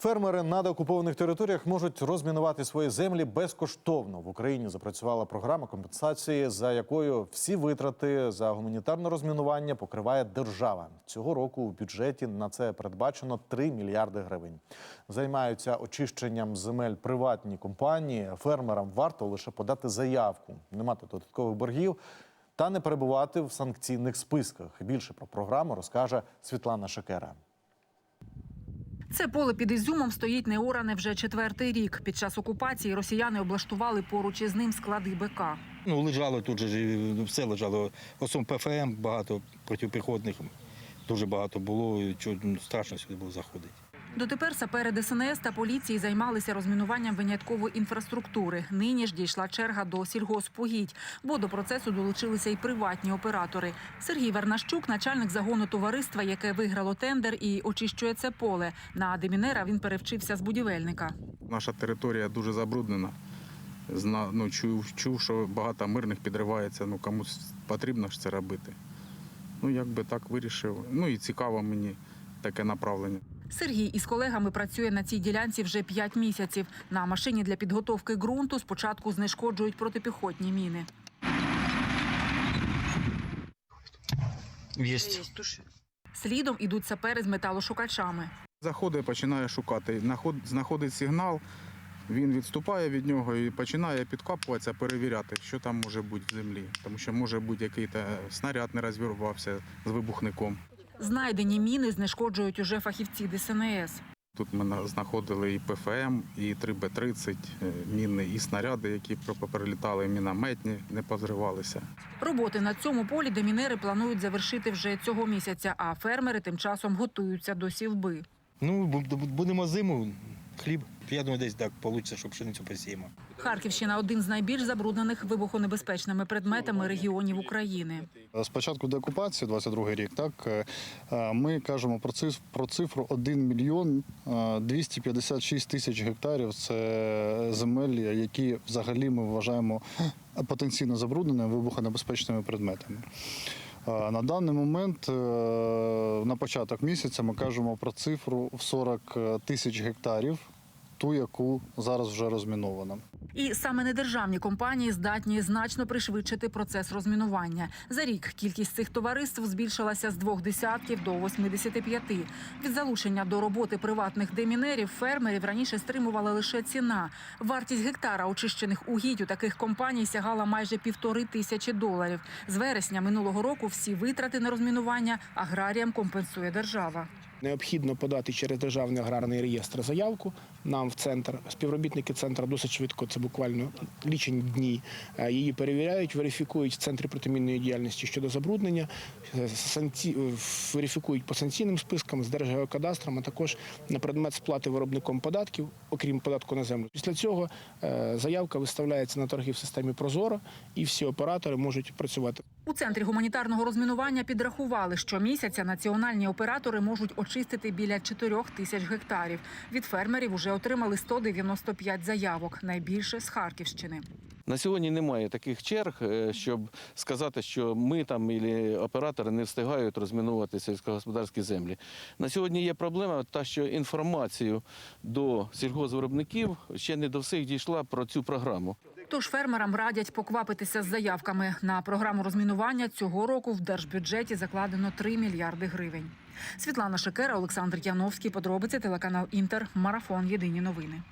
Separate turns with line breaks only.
Фермери на деокупованих територіях можуть розмінувати свої землі безкоштовно. В Україні запрацювала програма компенсації, за якою всі витрати за гуманітарне розмінування покриває держава. Цього року у бюджеті на це передбачено 3 мільярди гривень. Займаються очищенням земель приватні компанії. Фермерам варто лише подати заявку, не мати додаткових боргів та не перебувати в санкційних списках. Більше про програму розкаже Світлана Шекера.
Це поле під Ізюмом стоїть неоране вже четвертий рік. Під час окупації росіяни облаштували поруч із ним склади БК.
Ну, лежало тут же, все лежало. Осом ПФМ багато протипіхотних, дуже багато було. чого, ну, страшно сюди було заходити.
Дотепер сапери ДСНС та поліції займалися розмінуванням виняткової інфраструктури. Нині ж дійшла черга до сільгоспугідь, бо до процесу долучилися й приватні оператори. Сергій Вернащук, начальник загону товариства, яке виграло тендер і очищує це поле. На демінера він перевчився з будівельника.
Наша територія дуже забруднена. Зна, ну, чув, чув, що багато мирних підривається, ну комусь потрібно ж це робити. Ну, якби так вирішив. Ну і цікаво мені таке направлення.
Сергій із колегами працює на цій ділянці вже 5 місяців. На машині для підготовки ґрунту спочатку знешкоджують протипіхотні міни.
Єсть.
Слідом ідуть сапери з металошукачами.
Заходить, починає шукати. Знаходить сигнал, він відступає від нього і починає підкапуватися, перевіряти, що там може бути в землі. Тому що може бути якийсь снаряд не розірвався з вибухником.
Знайдені міни знешкоджують уже фахівці ДСНС.
Тут ми знаходили і ПФМ, і 3Б-30, е, міни, і снаряди, які перелітали, мінометні, не позривалися.
Роботи на цьому полі демінери планують завершити вже цього місяця, а фермери тим часом готуються до сівби.
Ну, бу- бу- будемо зиму, хліб. Я думаю, десь так вийде, щоб пшеницю посіємо.
Харківщина один з найбільш забруднених вибухонебезпечними предметами регіонів України.
З початку деокупації, 22 рік, так е, е, ми кажемо про цифру, про цифру 1 мільйон е, 256 тисяч гектарів. Це земель, які взагалі ми вважаємо потенційно забрудненими вибухонебезпечними предметами. Е, На даний момент, е, на початок місяця, ми кажемо про цифру в 40 тисяч гектарів, ту, яку зараз вже розмінована.
І саме недержавні компанії здатні значно пришвидшити процес розмінування. За рік кількість цих товариств збільшилася з двох десятків до 85. Від залучення до роботи приватних демінерів фермерів раніше стримувала лише ціна. Вартість гектара очищених угідь у таких компаній сягала майже півтори тисячі доларів. З вересня минулого року всі витрати на розмінування аграріям компенсує держава.
Необхідно подати через державний аграрний реєстр заявку нам в центр. Співробітники центру досить швидко, це буквально лічені дні. е, Її перевіряють, верифікують в центрі протимінної діяльності щодо забруднення, е, е, верифікують по санкційним спискам з Держгеокадастром, а також на предмет сплати виробником податків, окрім податку на землю. Після цього заявка виставляється на торги в системі Прозоро, і всі оператори можуть працювати.
У центрі гуманітарного розмінування підрахували, що місяця національні оператори можуть очистити біля 4 тисяч гектарів. Від фермерів уже отримали 195 заявок, найбільше з Харківщини.
На сьогодні немає таких черг, е, щоб сказати, що ми там і оператори не встигають розмінувати сільськогосподарські землі. На сьогодні є проблема, та що інформацію до сільгоспвиробників ще не до всіх дійшла про цю програму.
Тож фермерам радять поквапитися з заявками. На програму розмінування цього року в держбюджеті закладено 3 мільярди гривень. Світлана Шекера, Олександр Яновський. Подробиці телеканал Інтер. Марафон. Єдині новини.